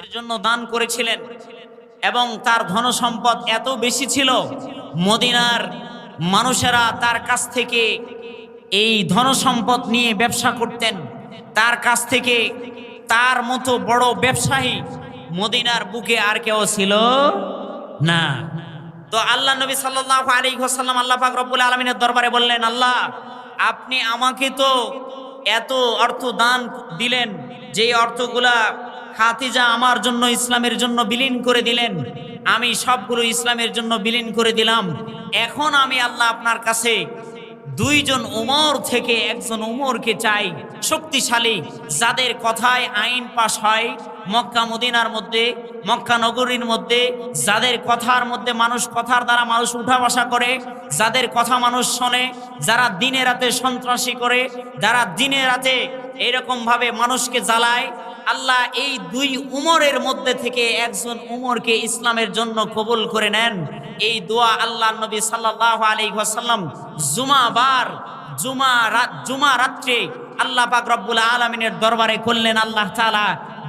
এর জন্য দান করেছিলেন এবং তার ধন সম্পদ এত বেশি ছিল, মদিনার মানুষেরা তার কাছ থেকে এই ধন সম্পদ নিয়ে ব্যবসা করতেন। তার কাছ থেকে তার মতো বড় ব্যবসায়ী মদিনার বুকে আর কেউ ছিল না। তো আল্লাহ নবী সাল্লাল্লাহু আলাইহি ওয়াসাল্লাম আল্লাহ পাক রব্বুল আলামিনের দরবারে বললেন, আল্লাহ, আপনি আমাকে তো এত অর্থ দান দিলেন যে অর্থগুলা খাতিজা আমার জন্য ইসলামের জন্য বিলীন করে দিলেন। আমি সবগুলো ইসলামের জন্য বিলীন করে দিলাম। এখন আমি আল্লাহ আপনার কাছে দুইজন উমর থেকে একজন উমরকে চাই। শক্তিশালী, যাদের কথায় আইন পাশ হয়, মক্কা মদিনার মধ্যে, মক্কা নগরীর মধ্যে, যাদের কথার মধ্যে মানুষ কথার দ্বারা মানুষ উঠা বসা করে, যাদের কথা মানুষ শোনে, যারা দিনে রাতে সন্ত্রাসী করে, যারা দিনে রাতে এরকম ভাবে মানুষকে জ্বালায় আল্লাহ এই দুই উমরের মধ্যে থেকে একজন উমরকে ইসলামের জন্য কবুল করে নেন। এই দোয়া আল্লাহ নবী সাল্লাল্লাহু আলাইহি ওয়াসাল্লাম জুমাবার জুমা রাত জুমা রাত্রে আল্লাহ পাক রব্বুল আলামিনের দরবারে করলেন। আল্লাহ তাআলা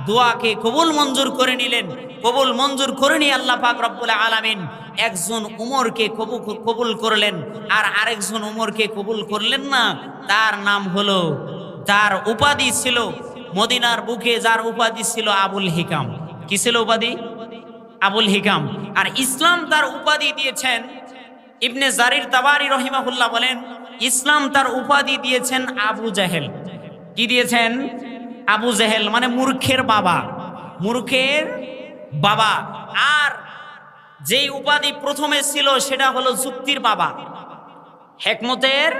দোয়াকে কবুল মঞ্জুর করে নিলেন। কবুল মঞ্জুর করে নিয়ে আল্লাহ পাক রব্বুল আলামিন একজন উমরকে কবুল করলেন। আর আরেকজন উমরকে কবুল করলেন না, তার নাম হলো, তার উপাধি ছিল মদিনার বুকে যার উপাধি ছিল আবুল হিকাম। কি ছিল উপাধি? আবুল হিকাম। আর ইসলাম তার উপাধি দিয়েছেন ইবনে জারির তাবারি রহিমাহুল্লাহ বলেন, ইসলাম তার উপাধি দিয়েছেন আবু জাহেল। কি দিয়েছেন? আবু জাহেল মানে মূর্খের বাবা। মূর্খের বাবা। আর যেই উপাধি প্রথমে ছিল সেটা হলো যুক্তির বাবা। হেকমতের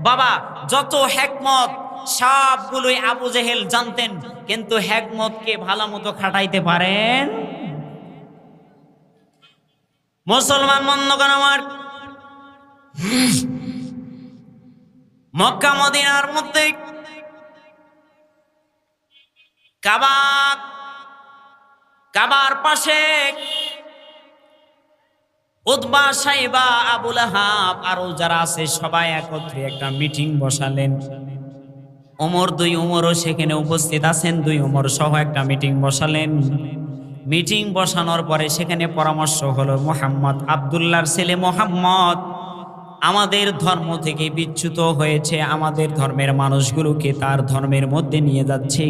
বাবা। যত হেকমত সবগুলোই আবু জেহেল জানতেন, কিন্তু হেকমতকে ভালো মতো খাটাইতে পারেন। মুসলমান বন্ধগণ আমার, মক্কা মদিনার মধ্যে কাবা, কাবার পাশে উদ্বা সাইবা আবুল আহাব আরও যারা আছে, সবাই একত্রে একটা মিটিং বসালেন। ওমর, দুই ওমরও সেখানে উপস্থিত আছেন। দুই ওমর সহ একটা মিটিং বসালেন। মিটিং বসানোর পরে সেখানে পরামর্শ হলো, মোহাম্মদ আবদুল্লাহর ছেলে মোহাম্মদ, আমাদের ধর্ম থেকে বিচ্যুত হয়েছে। আমাদের ধর্মের মানুষগুলোকে তার ধর্মের মধ্যে নিয়ে যাচ্ছে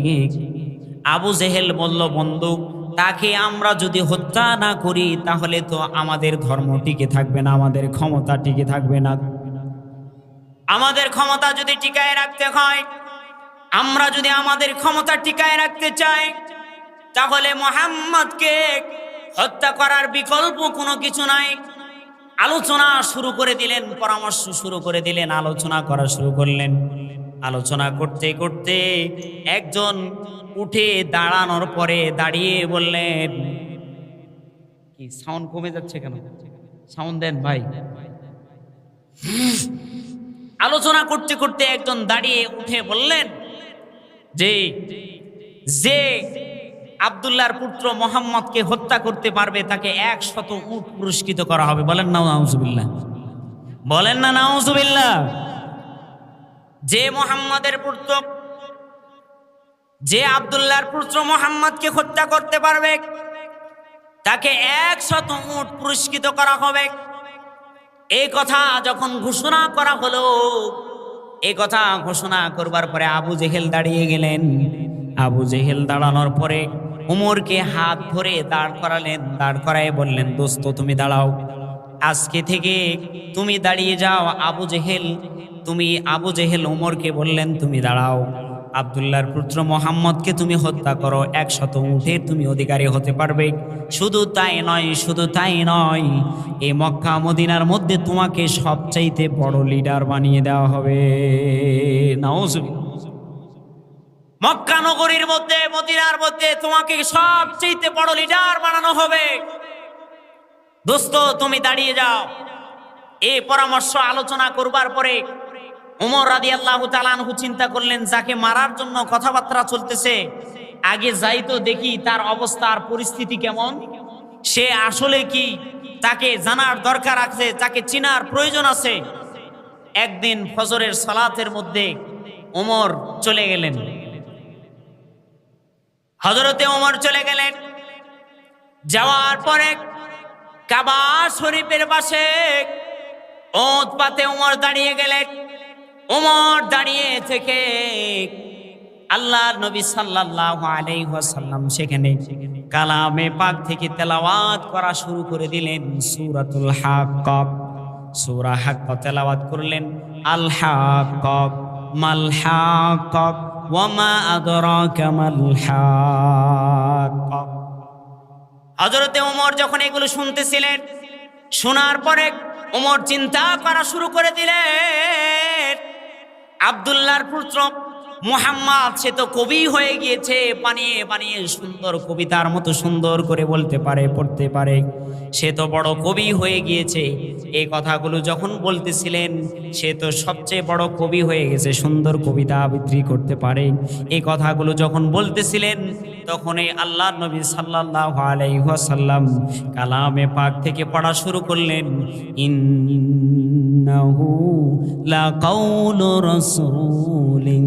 আবু জেহেল বলল, বন্ধু, তাকে আমরা যদি হত্যা না করি, তাহলে তো আমাদের ধর্ম টিকে থাকবে না, আমাদের ক্ষমতা টিকে থাকবে না। আমাদের ক্ষমতা যদি টিকায় রাখতে হয় আমরা যদি আমাদের ক্ষমতা টিকায় রাখতে চাই, তাহলে মোহাম্মদকে হত্যা করার বিকল্প কোনো কিছু নাই। আলোচনা শুরু করে দিলেন, পরামর্শ শুরু করে দিলেন, আলোচনা করা শুরু করলেন। আলোচনা করতে করতে একজন উঠে দাঁড়ানোর পরে দাঁড়িয়ে বললেন, কি সাউন্ড কমে যাচ্ছে কেন? সাউন্ড দেন ভাই। আলোচনা করতে করতে একজন দাঁড়িয়ে উঠে বললেন যে যে আবদুল্লাহর পুত্র মোহাম্মদকে হত্যা করতে পারবে, তাকে এক শত উট পুরস্কৃত করা হবে। বলেন না, নাউজুবিল্লাহ। বলেন না, নাউজুবিল্লাহ। যে মোহাম্মদের পুত্র, যে আবদুল্লাহর পুত্র মোহাম্মদকে হত্যা করতে পারবে, তাকে এক শত উট পুরস্কৃত করা হবে। এই কথা যখন ঘোষণা করা হলো এই কথা ঘোষণা করবার পরে আবু জেহেল দাঁড়িয়ে গেলেন। আবু জেহেল দাঁড়ানোর পরে উমরকে হাত ধরে দাঁড় করালেন, দাঁড় করায় বললেন, দোস্ত, তুমি দাঁড়াও। আজকে থেকে তুমি দাঁড়িয়ে যাও আবু জেহেল। তুমি আবু জেহেল উমরকে বললেন, তুমি দাঁড়াও। আবদুল্লাহর পুত্র মোহাম্মদকে তুমি হত্যা করো, একশত উঠে তুমি অধিকারী হতে পারবে। শুধু তাই নয়, শুধু তাই নয়, এই মক্কা মদিনার মধ্যে তোমাকে সবচাইতে বড় লিডার বানিয়ে দেওয়া হবে। মক্কা নগরীর মধ্যে, মদিনার মধ্যে তোমাকে সবচেয়ে বড় লিডার বানানো হবে। দোস্ত, তুমি দাঁড়িয়ে যাও। এই পরামর্শ আলোচনা করবার পরে উমর রাদি আল্লাহ তালানহু চিন্তা করলেন, যাকে মারার জন্য কথাবার্তা চলতেছে, আগে যাই তো দেখি তার অবস্থার পরিস্থিতি কেমন। সে আসলে কি তাকে জানার দরকার আছে, তাকে চিনার প্রয়োজন আছে। একদিন ফজরের সালাতের মধ্যে ওমর চলে গেলেন। হজরতে ওমর চলে গেলেন। যাওয়ার পরে কাবা শরীফের পাশে ওত পাতে ওমর দাঁড়িয়ে গেলেন। ওমর দাঁড়িয়ে থেকে আল্লাহ নবী সাল্লাল্লাহু আলাইহি ওয়াসাল্লাম সেখানে কালামে পাক থেকে তেলাওয়াত করা শুরু করে দিলেন সূরাতুল হাক্কাক সূরা হাক্কা তেলাওয়াত করলেন, আল হাক্কাক মাল হাক্কাক ওয়ামা আদরাকা মাল হাক্কাক হজরতে ওমর যখন এগুলো শুনতেছিলেন, শোনার পরে ওমর চিন্তা করা শুরু করে দিলেন আবদুল্লাহর পুত্র মুহাম্মদ, সে তো কবি হয়ে গিয়েছে। বানিয়ে বানিয়ে সুন্দর কবিতার মতো সুন্দর করে বলতে পারে, পড়তে পারে। সে তো বড় কবি হয়ে গিয়েছে। এই কথাগুলো যখন বলতেছিলেন, সে তো সবচেয়ে বড় কবি হয়ে গেছে, সুন্দর কবিতা আবৃত্তি করতে পারে। এই কথাগুলো যখন বলতেছিলেন তখন এই আল্লাহ নবী সাল্লাল্লাহু আলাইহি ওয়াসাল্লাম কালামে পাক থেকে পড়া শুরু করলেন, ইন্নাহু লাকাউলু রাসূলিন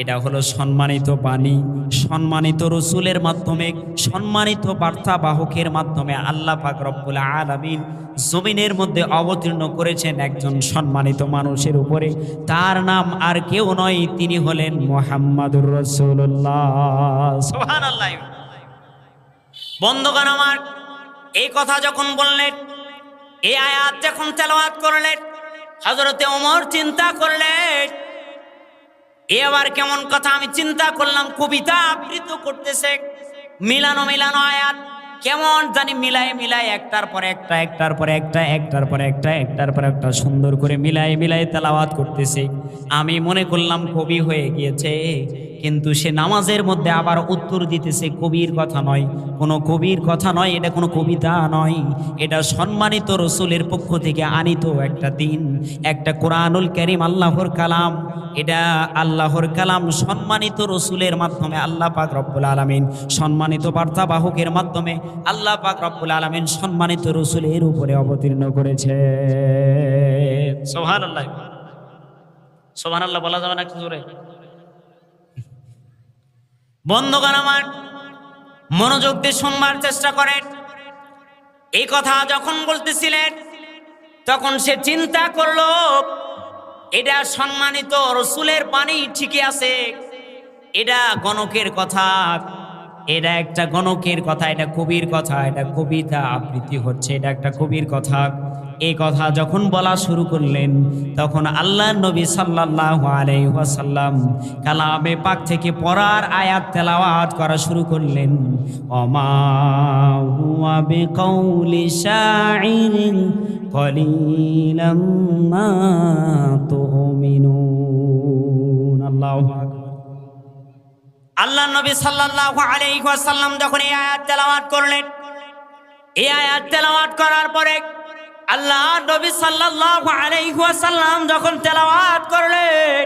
এটা হলো সম্মানিত বাণী, সম্মানিত রসুলের মাধ্যমে, সম্মানিত বার্তা বাহকের মাধ্যমে আল্লাহ পাক রব্বুল আলামিন জমিনের মধ্যে অবতীর্ণ করেছেন একজন সম্মানিত মানুষের উপরে। তার নাম আর কেউ নয়, তিনি হলেন মোহাম্মদুর রসুল্লাহ বন্ধুগণ আমার, এই কথা যখন বললেন, এই আয়াত যখন তেলাওয়াত করলেন হজরতে ওমর চিন্তা করলেন এ আবার কেমন কথা? আমি চিন্তা করলাম, কবিতা আবৃত করতেছে। মিলানো মিলানো আয়াত। কেমন জানি মিলাই মিলাই একটার পর একটা, একটার পর একটা, একটার পর একটা, একটার পর একটা সুন্দর করে মিলাই মিলায় তেলাওয়াত করতেছে। আমি মনে করলাম কবি হয়ে গিয়েছে। কিন্তু সে নামাজের মধ্যে আবার উত্তর দিতেছে, কবির কথা নয়। কোনো কবির কথা নয়, এটা কোনো কবিতা নয়। এটা সম্মানিত রসুলের পক্ষ থেকে আনিত একটা দিন, একটা কোরআনুল করিম, আল্লাহর কালাম। এটা আল্লাহর কালাম সম্মানিত রসুলের মাধ্যমে, আল্লাহ পাক রব্বুল আলমিন সম্মানিত বার্তাবাহকের মাধ্যমে, আল্লাহ পাক রব্বুল আলমিন সম্মানিত রসুলের উপরে অবতীর্ণ করেছে। সোহান আল্লাহ সোহান আল্লাহ বলা যাবে না জোরে। বন্ধুগণ আমার। মনোযোগ দিয়ে শুনবার চেষ্টা করেন। এই কথা যখন বলতেছিলেন, তখন সে চিন্তা করল, এটা সম্মানিত রসুলের বাণী ঠিকই আছে। এটা গণকের কথা। এটা একটা গণকের কথা, এটা কবির কথা, এটা কবিতা আবৃত্তি হচ্ছে, এটা একটা কবির কথা। এই কথা যখন বলা শুরু করলেন, তখন আল্লাহ নবী সাল্লাল্লাহু আলাইহি ওয়াসাল্লাম কালামে পাক থেকে পড়ার আয়াত তেলাওয়াত করা শুরু করলেন। আল্লাহু নবী সাল্লাল্লাহু আলাইহি ওয়াসাল্লাম যখন এই আয়াত তেলাওয়াত করলেন, এই আয়াত তেলাওয়াত করার পরে আল্লাহ নবী সাল্লাল্লাহু আলাইহি ওয়াসাল্লাম যখন তেলাওয়াত করলেন,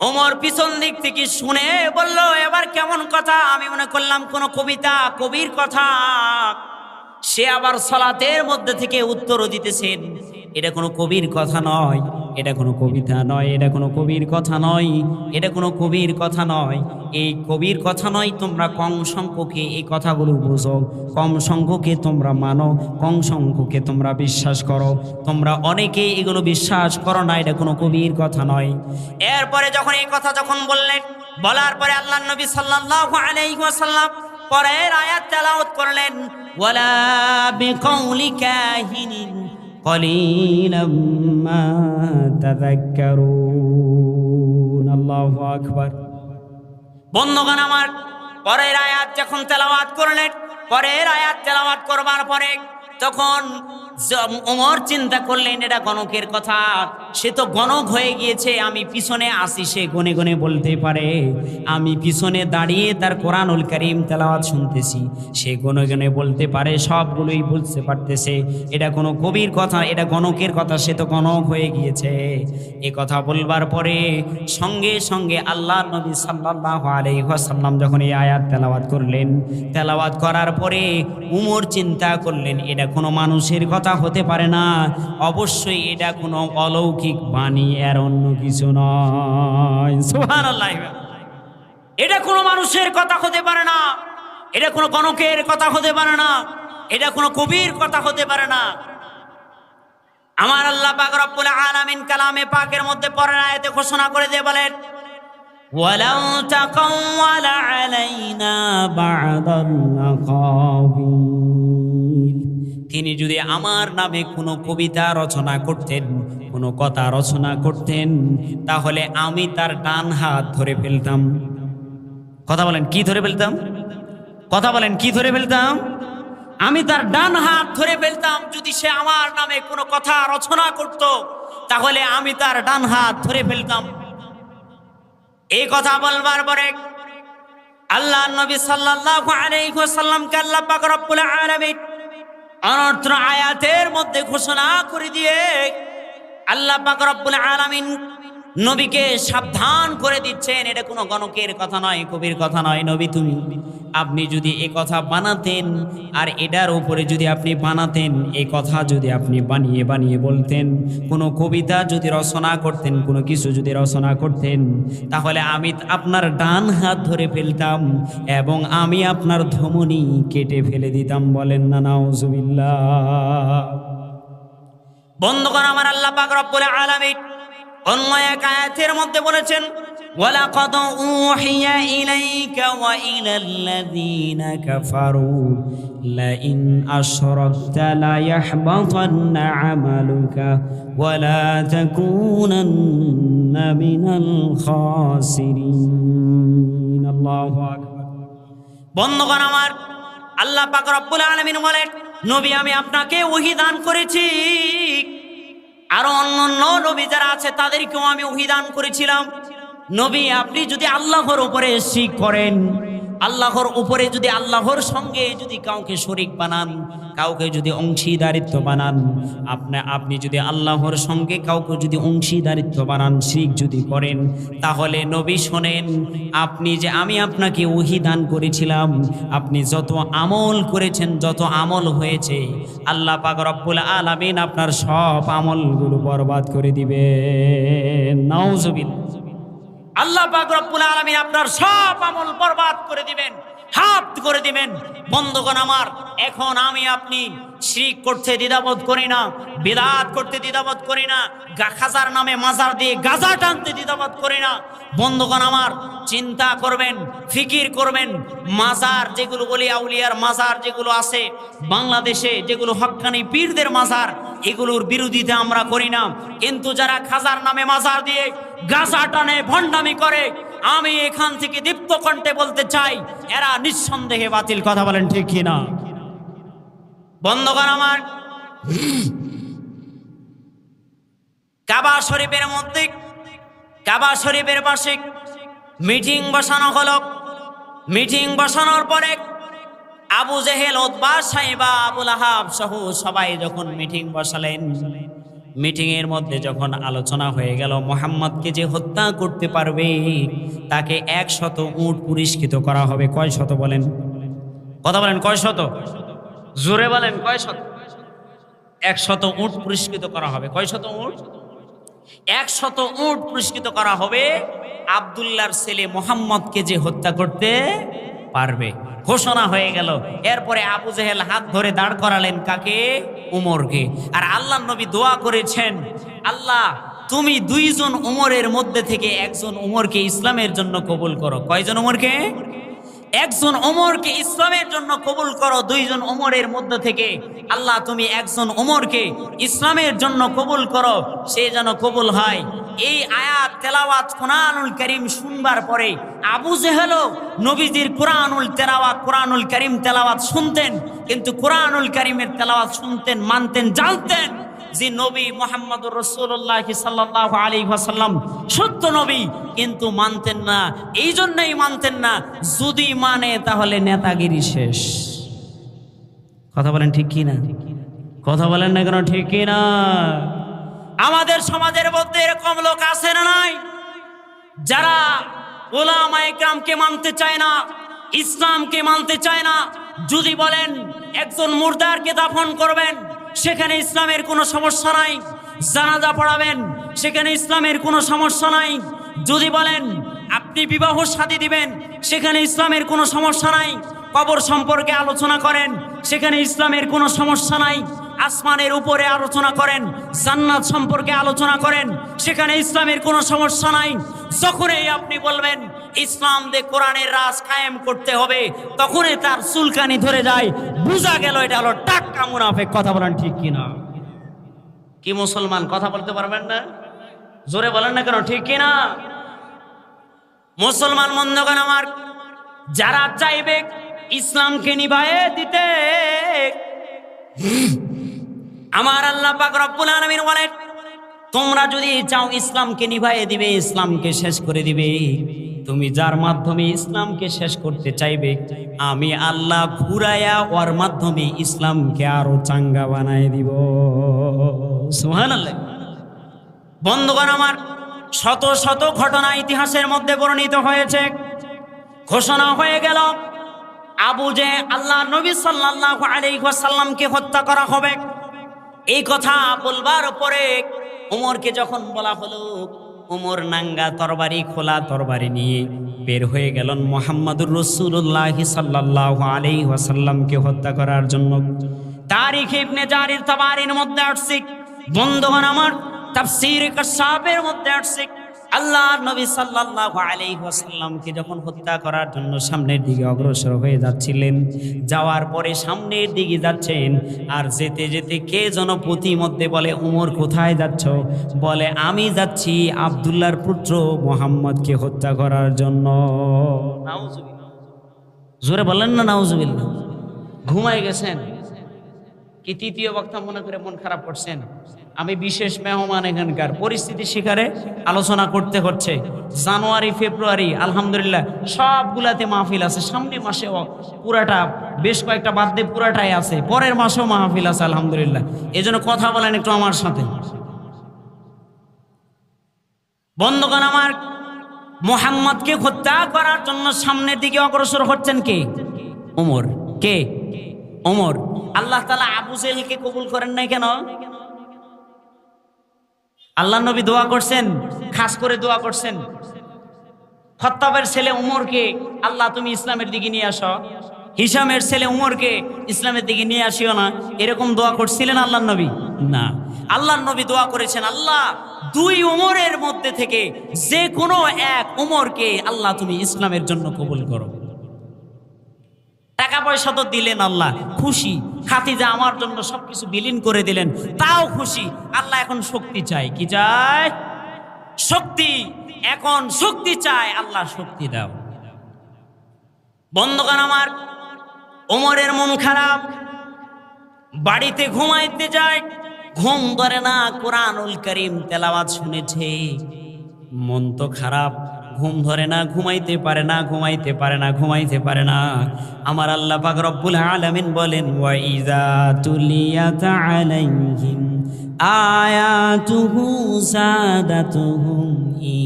ওমর পিছন দিক থেকে শুনে বলল, এবার কেমন কথা? আমি মনে করলাম কোন কবিতা, কবির কথা। সে আবার সলাতের মধ্যে থেকে উত্তর দিতেছেন। এটা কোনো কবির কথা নয়, এটা কোনো কবিতা নয়, এটা কোনো কবির কথা নয়, এটা কোনো কবির কথা নয়। এই কবির কথা নয়, তোমরা কম সংখ্যকে এই কথাগুলো বোঝো, কম সংখ্যকে তোমরা মানো, কম সংখ্যকে তোমরা বিশ্বাস করো। তোমরা অনেকে এগুলো বিশ্বাস করো না, এটা কোনো কবির কথা নয়। এরপরে যখন এই কথা যখন বললেন, বলার পরে আল্লাহ নবী সাল্লাল্লাহু আলাইহি ওয়াসাল্লাম পরের আয়াত তেলাওয়াত করলেন, ওয়ালা বিকাউলি কলিলাম মা তাযাক্কারুন আল্লাহু আকবার। বন্ধুগণ আমার, পরের আয়াত যখন তেলাওয়াত করলেন, পরের আয়াত তেলাওয়াত করবার পরে তখন ওমর চিন্তা করলেন, এটা গণকের কথা। সে তো গণক হয়ে গিয়েছে, আমি পিছনে আসি সে গনে গনে বলতে পারে, আমি পিছনে দাঁড়িয়ে তার কোরআনুল করিম তেলাওয়াত শুনতেছি। সে গনে বলতে পারে, সবগুলোই বুঝতে পারতেছে। এটা কোনো কবির কথা, এটা গণকের কথা, সে তো গণক হয়ে গিয়েছে। এ কথা বলবার পরে সঙ্গে সঙ্গে আল্লাহ নবী সাল্লাল্লাহু আলাইহি ওয়াসাল্লাম যখন এই আয়াত তেলাওয়াত করলেন, তেলাওয়াত করার পরে উমর চিন্তা করলেন, এটা কোনো মানুষের কথা হতে পারে না, অবশ্যই এটা কোনো অলৌকিক বাণী, এর অন্য কিছু নয়। সুবহানাল্লাহ। এটা কোনো মানুষের কথা হতে পারে না। এটা কোনো গণকের কথা হতে পারে না। এটা কোনো কবির কথা হতে পারে না। আমার আল্লাহ পাক রব্বুল আলামিন কালামে পাকের মধ্যে পরের আয়াতে ঘোষণা করে দিয়ে বলেন, ওয়ালাউ তাকাওয়ালা আলাইনা বা'দাল তিনি যদি আমার নামে কোনো কবিতা রচনা করতেন, কোনো কথা রচনা করতেন, তাহলে আমি তার ডান হাত ধরে ফেলতাম। কথা বলেন, কি ধরে ফেলতাম? কথা বলেন, কি ধরে ফেলতাম? আমি তার ডান হাত ধরে ফেলতাম, যদি সে আমার নামে কোনো কথা রচনা করত, তাহলে আমি তার ডান হাত ধরে ফেলতাম। এই কথা বলবার পরে আল্লাহ নবী সাল্লাল্লাহু আল্লাহ অনর্থ আয়াতের মধ্যে ঘোষণা করে দিয়ে আল্লাহ পাক আলামিন নবীকে সাবধান করে দিচ্ছেন। এটা কোনো গণকের কথা নয়, কবির কথা নয়, নবী তুমি। আপনি যদি এ কথা বানাতেন, আর এটার উপরে যদি আপনি বানাতেন, এ কথা যদি আপনি বানিয়ে বানিয়ে বলতেন, কোনো কবিতা যদি রচনা করতেন, কোনো কিছু যদি রচনা করতেন, তাহলে আমি আপনার ডান হাত ধরে ফেলতাম এবং আমি আপনার ধমনী কেটে ফেলে দিতাম বলেন না, নাউজুবিল্লাহ। বন্ধুগণ, আমার আল্লাহ পাক রব্বুল আলামিন অন্য এক আয়াতের মধ্যে বলেছেন ولقد أوحي إليك وإلى الذين كفروا لئن أشركت ليحبطن عملك ولا تكونن من الخاسرين الله أكبر বন্ধুগণ আমার আল্লাহ পাক রব্বুল আলামিন বলেন নবী আমি আপনাকে ওহী দান করেছি আরও অন্য অন্য নবী যারা আছে, তাদেরকেও আমি অভিধান করেছিলাম। নবী, আপনি যদি আল্লাহর উপরে শিখ করেন আল্লাহর উপরে যদি আল্লাহর সঙ্গে যদি কাউকে শরিক বানান, কাউকে যদি অংশীদারিত্ব বানান, আপনি আপনি যদি আল্লাহর সঙ্গে কাউকে যদি অংশীদারিত্ব বানান শিখ যদি করেন, তাহলে নবী শোনেন, আপনি যে আমি আপনাকে ওহি দান করেছিলাম, আপনি যত আমল করেছেন, যত আমল হয়েছে, আল্লাহ পাক রব্বুল আলামিন আপনার সব আমলগুলো বরবাদ করে দিবে নাউজুবিল্লাহ। আল্লাহ পাক রব্বুল আপনার সব আমল বরবাদ করে দিবেন, হাত করে দিবেন। বন্ধগণ আমার, এখন আমি আপনি শিরিক করতে দ্বিধাবোধ করি না, বিদাত করতে দ্বিধাবোধ করি না খাজার নামে মাজার দিয়ে গাজা টানতে দ্বিধাবোধ করি না। বন্ধগণ আমার, চিন্তা করবেন, ফিকির করবেন, মাজার যেগুলো বলি আউলিয়ার মাজার যেগুলো আছে, বাংলাদেশে যেগুলো হক্কানি পীরদের মাজার, এগুলোর বিরোধিতা আমরা করি না। কিন্তু যারা খাজার নামে মাজার দিয়ে গাছা টানে ভণ্ডামি করে, আমি এখান থেকে দীপ্ত কণ্ঠে বলতে চাই, এরা নিঃসন্দেহে বাতিল, কথা বলেন ঠিক কিনা? বন্ধগণ আমার, কাবা শরীফের মধ্যে, কাবা শরীফের পাশে মিটিং বসানো হলো। মিটিং বসানোর পরে আবু জেহেল, ওতবা সাইবা আবুল আহাব সহ সবাই যখন মিটিং বসালেন মিটিং এর মধ্যে যখন আলোচনা হয়ে গেল, মোহাম্মদকে যে হত্যা করতে পারবে, তাকে এক শত উট পুরস্কৃত করা হবে। কয় শত বলেন? কথা বলেন কয় শত জোরে বলেন কয় শত এক শত উট পুরস্কৃত করা হবে। কয় শত উট? এক শত উট পুরস্কৃত করা হবে আবদুল্লাহর ছেলে মোহাম্মদকে যে হত্যা করতে পারবে। ঘোষণা হয়ে গেল। এরপরে আবু জেহেল হাত ধরে দাঁড় করালেন, কাকে? উমরকে। আর আল্লাহ নবী দোয়া করেছেন, আল্লাহ, তুমি দুইজন উমরের মধ্যে থেকে একজন উমরকে ইসলামের জন্য কবুল করো। কয়জন উমরকে? একজন ওমরকে ইসলামের জন্য কবুল করো, দুইজন ওমরের মধ্যে থেকে। আল্লাহ, তুমি একজন ওমরকে ইসলামের জন্য কবুল করো, সে যেন কবুল হয়। এই আয়াত তেলাওয়াত কোরআনুল করিম শুনবার পরে আবু জেহেলও নবীজির কোরআনুল তেলাওয়াত, কোরআনুল করিম তেলাওয়াত শুনতেন, কিন্তু কোরআনুল করিমের তেলাওয়াত শুনতেন, মানতেন, জানতেন যে নবী মোহাম্মদুর রসুল্লাহ সাল্লাহ আলী ওয়াসাল্লাম সত্য নবী, কিন্তু মানতেন না। এই জন্যই মানতেন না, যদি মানে তাহলে নেতাগিরি শেষ। কথা বলেন ঠিক কি না কথা বলেন না কেন ঠিক কি না আমাদের সমাজের মধ্যে এরকম লোক আছে না নাই? যারা ওলামা মানতে চায় না, ইসলামকে মানতে চায় না, যদি বলেন একজন মুর্দারকে দাফন করবেন, সেখানে ইসলামের কোনো সমস্যা নাই। জানাজা পড়াবেন, সেখানে ইসলামের কোনো সমস্যা নাই। যদি বলেন আপনি বিবাহ শাদী দিবেন, সেখানে ইসলামের কোনো সমস্যা নাই। কবর সম্পর্কে আলোচনা করেন, সেখানে ইসলামের কোনো সমস্যা নাই। আসমানের উপরে আলোচনা করেন, জান্নাত সম্পর্কে আলোচনা করেন, সেখানে ইসলামের কোনো সমস্যা নাই। যখনই আপনি বলবেন, ইসলাম দে কোরআনের রাজ কায়েম করতে হবে, তখনই তার চুলকানি ধরে যায়। বোঝা গেল এটা হলো টাক্কা মুনাফেক। কথা বলেন ঠিক কিনা কি মুসলমান? কথা বলতে পারবেন না? জোরে বলেন না কেন? ঠিক কিনা মুসলমান মন্দগান আমার, যারা চাইবে ইসলামকে নিভায়ে দিতে আমার আল্লাহ পাক রব্বুল আলামিন বলেন, তোমরা যদি চাও ইসলামকে নিভাইয়ে দিবে, ইসলামকে শেষ করে দিবে। তুমি যার মাধ্যমে ইসলামকে শেষ করতে চাইবে, আমি আল্লাহ ঘুরাইয়া ওর মাধ্যমে ইসলামকে আরও চাঙ্গা বানায় দিব। সুবহানাল্লাহ। বন্ধুগণ আমার, শত শত ঘটনা ইতিহাসের মধ্যে বর্ণিত হয়েছে। ঘোষণা হয়ে গেল, আবু যে আল্লাহ নবী সাল্লাল্লাহু আলাইহি ওয়াসাল্লামকে হত্যা করা হবে। এই কথা বলবার পরে উমরকে যখন বলা হলো, উমর নাঙ্গা তরবারি খোলা তরবারি নিয়ে বের হয়ে গেলেন মোহাম্মদুর রসুল্লাহ সাল্লাহ আলি ওয়াসাল্লামকে হত্যা করার জন্য। তারিখ ইবনে জারির তাবারির মধ্যে আসছে। বন্ধুগণ আমার তাফসীর কাশাবের মধ্যে আসছে। আল্লাহ নবী সাল্লাল্লাহু আলাইহি ওয়াসাল্লামকে যখন হত্যা করার জন্য সামনের দিকে অগ্রসর হয়ে যাচ্ছিলেন, যাওয়ার পরে সামনের দিকে যাচ্ছেন, আর যেতে যেতে কে যেন প্রতি মধ্যে বলে, উমর, কোথায় যাচ্ছ? বলে, আমি যাচ্ছি আব্দুল্লাহর পুত্র মোহাম্মদকে হত্যা করার জন্য। জোরে বলেন না, নাউজুবিল্লাহ। ঘুমাই গেছেন। কি তৃতীয় বক্তা মনে করে মন খারাপ করছেন? আমি বিশেষ মেহমান এখানকার। পরিস্থিতি শিকারে আলোচনা করতে হচ্ছে। জানুয়ারি, ফেব্রুয়ারি, আলহামদুলিল্লাহ, সবগুলাতে মাহফিল আছে। সামনে মাসে পুরাটা, বেশ কয়েকটা বাদ দিয়ে পুরাটাই আছে। পরের মাসেও মাহফিল আছে, আলহামদুলিল্লাহ। এই কথা বলেন একটু আমার সাথে। বন্ধুগণ আমার, মোহাম্মদকে হত্যা করার জন্য সামনের দিকে অগ্রসর হচ্ছেন কে? ওমর। কে? ওমর। আল্লাহ তালা আবু জেলকে কবুল করেন নাই কেন? আল্লাহ নবী দোয়া করছেন, খাস করে দোয়া করছেন। খত্তাবের ছেলে উমরকে আল্লাহ তুমি ইসলামের দিকে নিয়ে আসো। হিসামের ছেলে উমরকে ইসলামের দিকে নিয়ে আসিও না। এরকম দোয়া করছিলেন আল্লাহ নবী? না। আল্লাহ নবী দোয়া করেছেন, আল্লাহ দুই উমরের মধ্যে থেকে যে কোনো এক উমরকে আল্লাহ তুমি ইসলামের জন্য কবুল করো। টাকা পয়সা তো দিলেন আল্লাহ, খুশি। খাতিজা আমার জন্য সবকিছু বিলীন করে দিলেন, তাও খুশি। আল্লাহ এখন শক্তি চায়। কি চায়? শক্তি। এখন শক্তি চায়, আল্লাহ শক্তি দাও। বন্ধগান আমার, ওমরের মন খারাপ। বাড়িতে ঘুমাইতে যায়, ঘুম ধরে না, কোরআনুল করিম তেলাওয়াত শুনেছে। মন তো খারাপ। ঘুম ধরে না, ঘুমাইতে পারে না, ঘুমাইতে পারে না, ঘুমাইতে পারে না। আমার আল্লাহ পাক রব্বুল আলামিন বলেন, ওয়া ইযা তুলিয়াত আলাইহিম, আয়াতুহু সাদাতুহুম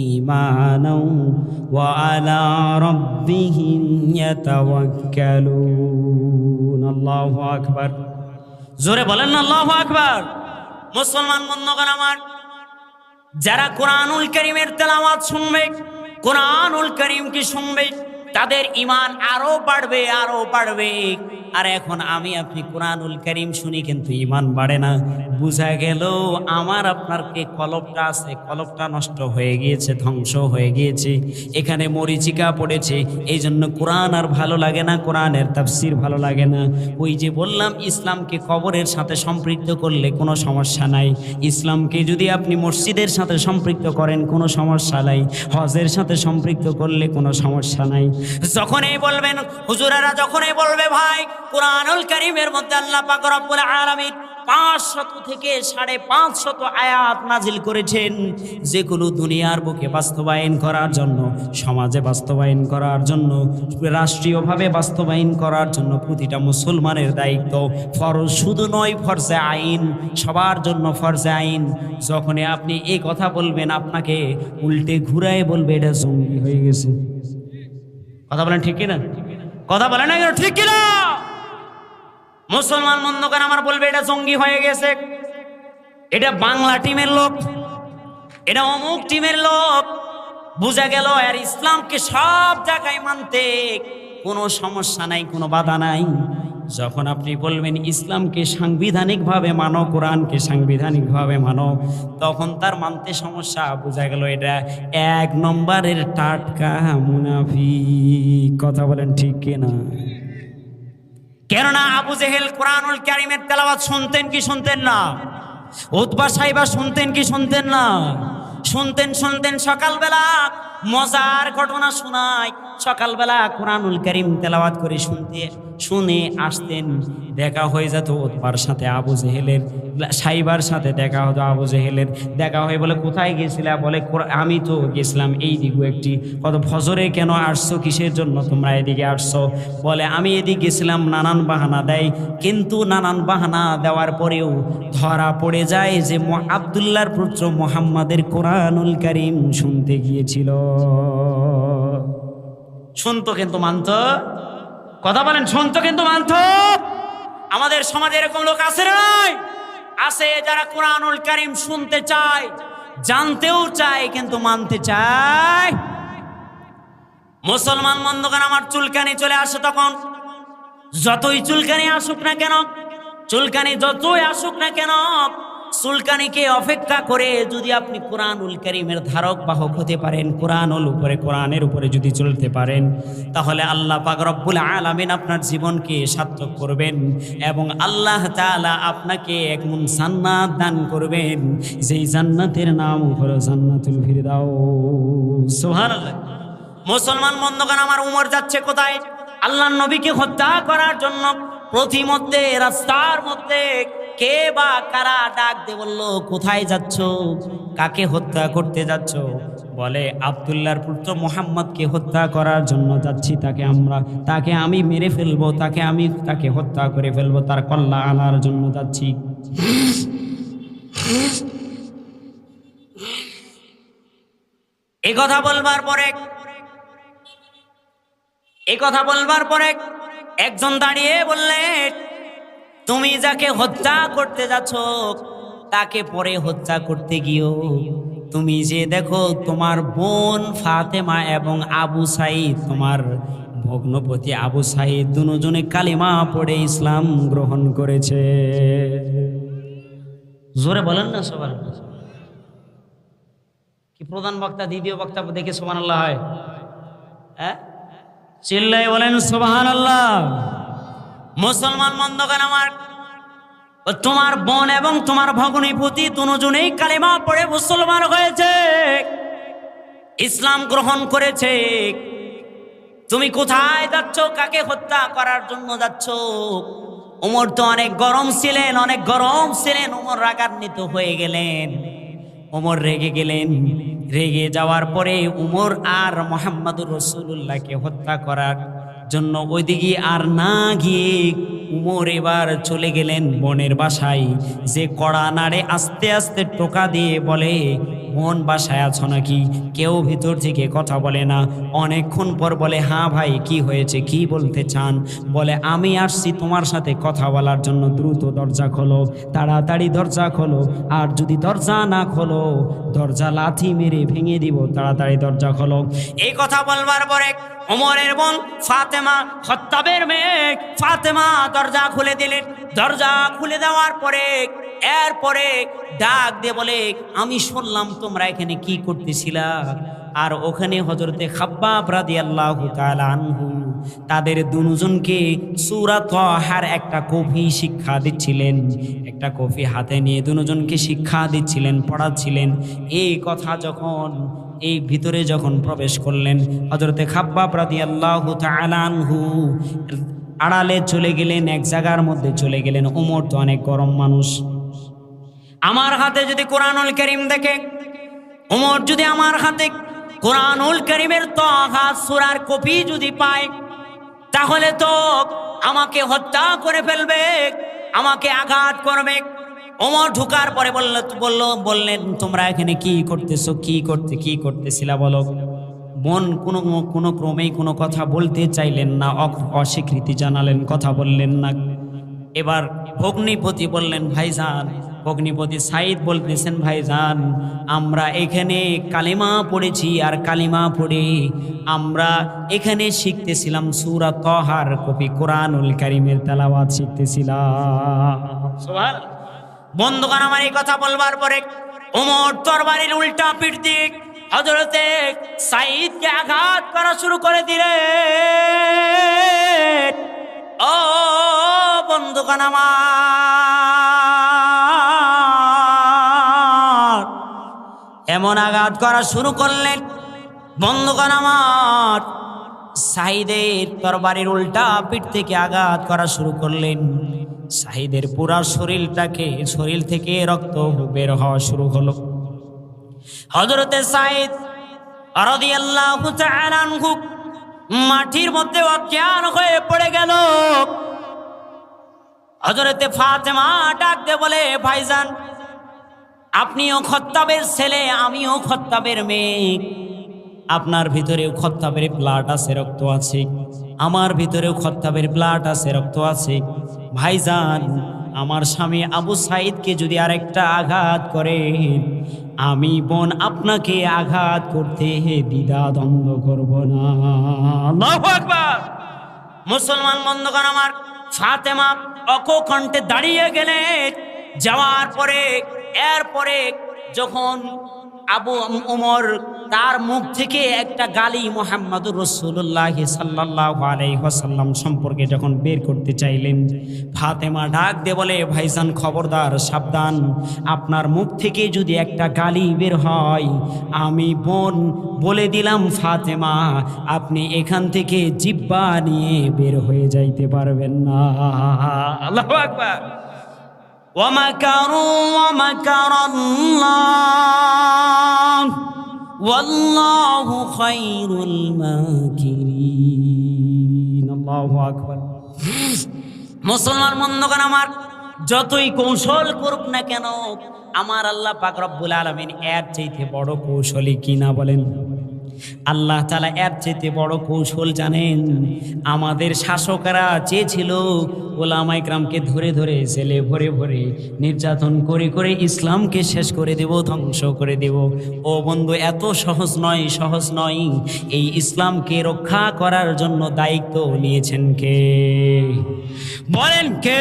ঈমানাও, ওয়া আলা রাব্বিহিম ইয়াতাওয়াক্কালুন। আল্লাহু আকবার। জোরে বলেন না, আল্লাহু আকবার। মুসলমান বন্ধুগণ আমার, যারা কোরআনুল করিমের তেলাওয়াত শুনবে কোরআনুল করিমকে শুনবে তাদের ইমান আরও বাড়বে আরও বাড়বে। আর এখন আমি আপনি কোরআনুল করিম শুনি কিন্তু ইমান বাড়ে না। বুঝা গেল আমার আপনার কে কলপটা আছে? কলপটা নষ্ট হয়ে গিয়েছে, ধ্বংস হয়ে গিয়েছে। এখানে মরিচিকা পড়েছে। এই জন্য কোরআন আর ভালো লাগে না, কোরআনের তাফসির ভালো লাগে না। ওই যে বললাম, ইসলামকে কবরের সাথে সম্পৃক্ত করলে কোনো সমস্যা নাই। ইসলামকে যদি আপনি মসজিদের সাথে সম্পৃক্ত করেন, কোনো সমস্যা নাই। হজের সাথে সম্পৃক্ত করলে কোনো সমস্যা নাই। যখনই বলবেন, হুজুরারা যখনই বলবে, ভাই কোরআনুল করিমের মধ্যে আল্লাহ পাক রব্বুল আলামিন পাঁচ শত থেকে সাড়ে পাঁচ শত আয়াত নাজিল করেছেন, যেগুলো দুনিয়ার বুকে বাস্তবায়ন করার জন্য, সমাজে বাস্তবায়ন করার জন্য, রাষ্ট্রীয়ভাবে বাস্তবায়ন করার জন্য প্রতিটা মুসলমানের দায়িত্ব। ফরজ শুধু নয়, ফরজে আইন, সবার জন্য ফরজে আইন। যখনই আপনি এই কথা বলবেন, আপনাকে উল্টে ঘুরায় বলবে, এটা জঙ্গি হয়ে গেছে। কথা বলেন ঠিক কিনা? কথা বলেন ঠিক কিনা? মুসলমান মন্দকার আমার বলবে এটা জঙ্গি হয়ে গেছে। এটা বাংলা টিমের লোক, এটা অমুক টিমের লোক। বুঝা গেল আর ইসলামকে সব জায়গায় মানতে কোনো সমস্যা নাই, কোনো বাধা নাই। যখন আপনি বলবেন, ইসলামকে সাংবিধানিকভাবে মানো, কোরআনকে সাংবিধানিকভাবে মানো, তখন তার মানতে সমস্যা। বোঝা গেল এটা এক নম্বরের টাটকা মুনাফি কথা বলেন ঠিক কিনা? কেননা আবু জেহেল কোরআনুল ক্যারিমের তেলাবাদ শুনতেন কি শুনতেন না? উদ্বা সাহেবা শুনতেন কি শুনতেন না? শুনতেন শুনতেন সকালবেলা মজার ঘটনা শোনায়। সকালবেলা কোরআনুল করিম তেলাওয়াত করে শুনতে, শুনে আসতেন। দেখা হয়ে যেত উৎবার সাথে আবু জেহেলের, সাইবার সাথে দেখা হতো আবু জেহেলের। দেখা হয়ে বলে, কোথায় গেছিলা? বলে, "কোর- আমি তো গেছিলাম এই দিকে একটি, কত ফজরে কেন আসছো? কিসের জন্য তোমরা এদিকে আসছো? বলে, আমি এদিকে গেছিলাম নানান বাহানা দেয়, কিন্তু নানান বাহানা দেওয়ার পরেও ধরা পড়ে যায় যে আবদুল্লাহর পুত্র মোহাম্মদের কোরআনুল করিম শুনতে গিয়েছিল। শুনতো কিন্তু মানত? কথা বলেন, শুনতো কিন্তু মানত? আমাদের সমাজে এরকম লোক আছে না নাই? আছে যারা কোরআনুল করিম শুনতে চায়, জানতেও চায়, কিন্তু মানতে চায়। মুসলমান বন্ধুগণ, আমার চুলকানি চলে আসে তখন। যতই চুলকানি আসুক না কেন, চুলকানি যতই আসুক না কেন চুলকানিকে অপেক্ষা করে যদি আপনি কোরআনুল করিমের ধারক, বাহক হতে পারেন, কোরআনুল উপরে, কোরআনের উপরে যদি চলতে পারেন, তাহলে আল্লাহ পাক রব্বুল আলামিন আপনার জীবনকে সার্থক করবেন এবং আল্লাহ তাআলা আপনাকে এমন জান্নাত দান করবেন। যেই জান্নাতের নাম হলো জান্নাতুল ফিরদাউস। সুবহানাল্লাহ। মুসলমান বন্ধুগণ, আমার উমর যাচ্ছে কোথায়? আল্লাহ নবীকে হত্যা করার জন্য প্রতিমধ্যে, রাস্তার মধ্যে কে বা কারা ডাক দিয়ে বলল, কোথায় যাচ্ছ? কাকে হত্যা করতে যাচ্ছ? বলে, আবদুল্লাহর পুত্র মোহাম্মদকে হত্যা করার জন্য যাচ্ছি। তাকে আমরা, তাকে আমি মেরে ফেলব, তাকে আমি তাকে হত্যা করে ফেলব, তার কল্লা আনার জন্য যাচ্ছি। এ কথা বলবার পরে এই কথা বলবার পরে একজন দাঁড়িয়ে বললেন তুমি যাকে হত্যা করতে যাচ্ছ, তাকে পরে হত্যা করতে গিয়েও। তুমি যে দেখো তোমার বোন ফাতেমা এবং আবু সাইদ, তোমার ভগ্নপতি আবু সাইদ, দুজনে কালিমা পড়ে ইসলাম গ্রহণ করেছে। জোরে বলেন না সবার কি প্রধান বক্তা, দ্বিতীয় বক্তা দেখে সোমান আল্লাহ হয়? হ্যাঁ? চিল্লাই বলেন সোহান আল্লাহ মুসলমান বন্ধগান আমার, তোমার বোন এবং তোমার ভগ্নিপতি দুজনেই কালেমা পড়ে মুসলমান হয়েছে। ইসলাম গ্রহণ করেছে। তুমি কোথায় যাচ্ছ? কাকে হত্যা করার জন্য যাচ্ছ? উমর তো অনেক গরম ছিলেন, অনেক গরম ছিলেন, উমর রাগান্বিত হয়ে গেলেন। উমর রেগে গেলেন। রেগে যাওয়ার পরে উমর আর মোহাম্মদুর রসুল্লাহকে হত্যা করার জন্য ওইদিকে আর না গিয়ে উমর এবার চলে গেলেন বনের বাসায়। যে কড়া নাড়ে আস্তে আস্তে টোকা দিয়ে বলে বোন বাসায় আছো নাকি? কেউ ভিতর থেকে কথা বলে না। অনেকক্ষণ পর বলে হ্যাঁ ভাই, কি হয়েছে? কি বলতে চান? বলে, আমি আসছি তোমার সাথে কথা বলার জন্য। দ্রুত দরজা খোলো, তাড়াতাড়ি দরজা খোলো। আর যদি দরজা না খোলো, দরজা লাথি মেরে ভেঙে দিব। তাড়াতাড়ি দরজা খোলো। এই কথা বলবার পরে ওমরের বোন ফাতেমা খত্তাবের মেয়ে ফাতেমা দরজা খুলে দিলেন দরজা খুলে দেওয়ার পরে এরপরে ডাক দিয়ে বলে, আমি শুনলাম তোমরা এখানে কি করতেছিলা? আর ওখানে হজরতে খাব্বাব রাদি আল্লাহ আনহু তাদের দুজনকে সুরাত হার একটা কফি শিক্ষা দিচ্ছিলেন। একটা কফি হাতে নিয়ে দুজনকে শিক্ষা দিচ্ছিলেন, পড়াচ্ছিলেন। এই কথা যখন, এই ভিতরে যখন প্রবেশ করলেন হজরতে খাব্বাব রাদি আল্লাহ আনহু আড়ালে চলে গেলেন, এক জায়গার মধ্যে চলে গেলেন। ওমর তো অনেক গরম মানুষ। আমার হাতে যদি কোরআনুল করিম দেখে, ওমর যদি আমার হাতে কোরআনুল করিমের তহা সুরার কপি যদি পায়, তাহলে তো আমাকে হত্যা করে ফেলবে, আমাকে আঘাত করবে। ওমর ঢুকার পরে বলল, বলল, বললেন, তোমরা এখানে কি করতেছো? কি করতে, কি করতেছিলা বলো? বোন কোনো কোনো ক্রমেই কোনো কথা বলতে চাইলেন না অস্বীকৃতি জানালেন, কথা বললেন না। এবার ভগ্নিপতি বললেন, ভাইজান ভগ্নিপতি সাইদ বলতেছেন, ভাইজান, আমরা এখানে কালিমা পড়েছি আর কালিমা পড়ে আমরা এখানে শিখতেছিলাম সুরা তহার কপি কোরআনুল কারিমের তেলাওয়াত শিখতেছিলাম। বন্ধুগণ আমার এই কথা বলবার পরে ওমর তরবারির উল্টা পিঠ দিক হজরতে সাইদকে আঘাত করা শুরু করে দিলে ও বন্ধুগণ আমার এমন আঘাত করা শুরু করলেন। বন্ধুগণ আমার সাইদের তরবারির উল্টা পিঠ থেকে আঘাত করা শুরু করলেন। সাহিদের পুরা শরীরটাকে, শরীর থেকে রক্ত বের হওয়া শুরু হলো। হজরতে সাইদ মাটির মধ্যে অজ্ঞান হয়ে পড়ে গেল। হজরতে ফাতেমা ডাকতে বলে, ভাইজান আপনিও খত্তাবের ছেলে, আমিও খত্তাবের মেয়ে। আপনার ভিতরেও খত্তাবের ব্লাড আছে, রক্ত আছে। আমার ভিতরেও খত্তাবের ব্লাড আছে, রক্ত আছে। ভাইজান, আমার স্বামী আবু সাইদকে যদি আরেকটা আঘাত করে, আমি বোন আপনাকে আঘাত করতে দ্বিধা দ্বন্দ্ব করব না। মুসলমান বন্ধুগণ আমার ফাতেমা অকণ্ঠে দাঁড়িয়ে গেলেন যাওয়ার পরে এরপরে যখন আবু উমর তার মুখ থেকে একটা গালি মোহাম্মদুর রসুল্লাহ সাল্লাহ আলাইসাল্লাম সম্পর্কে যখন বের করতে চাইলেন, ফাতেমা ডাক দে বলে, ভাইজান খবরদার, সাবধান। আপনার মুখ থেকে যদি একটা গালি বের হয়, আমি বোন বলে দিলাম ফাতেমা, আপনি এখান থেকে জিব্বা নিয়ে বের হয়ে যাইতে পারবেন না। আল্লাহ আকবার। ومكروا ومكر الله والله خير الماكرين الله أكبر মুসলমান বন্ধুগণ আমার যতই কৌশল করুক না কেন আমার আল্লাহ পাক রব্বুল আলমিন এর চাইতে বড় কৌশলী কিনা বলেন আল্লাহ তালা এর চাইতে বড় কৌশল জানেন। আমাদের শাসকরা চেয়েছিল ওলামাইকরামকে ধরে ধরে জেলে ভরে ভরে নির্যাতন করে করে ইসলামকে শেষ করে দেব, ধ্বংস করে দেব। ও বন্ধু, এত সহজ নয় সহজ নয়। এই ইসলামকে রক্ষা করার জন্য দায়িত্ব নিয়েছেন কে? বলেন কে?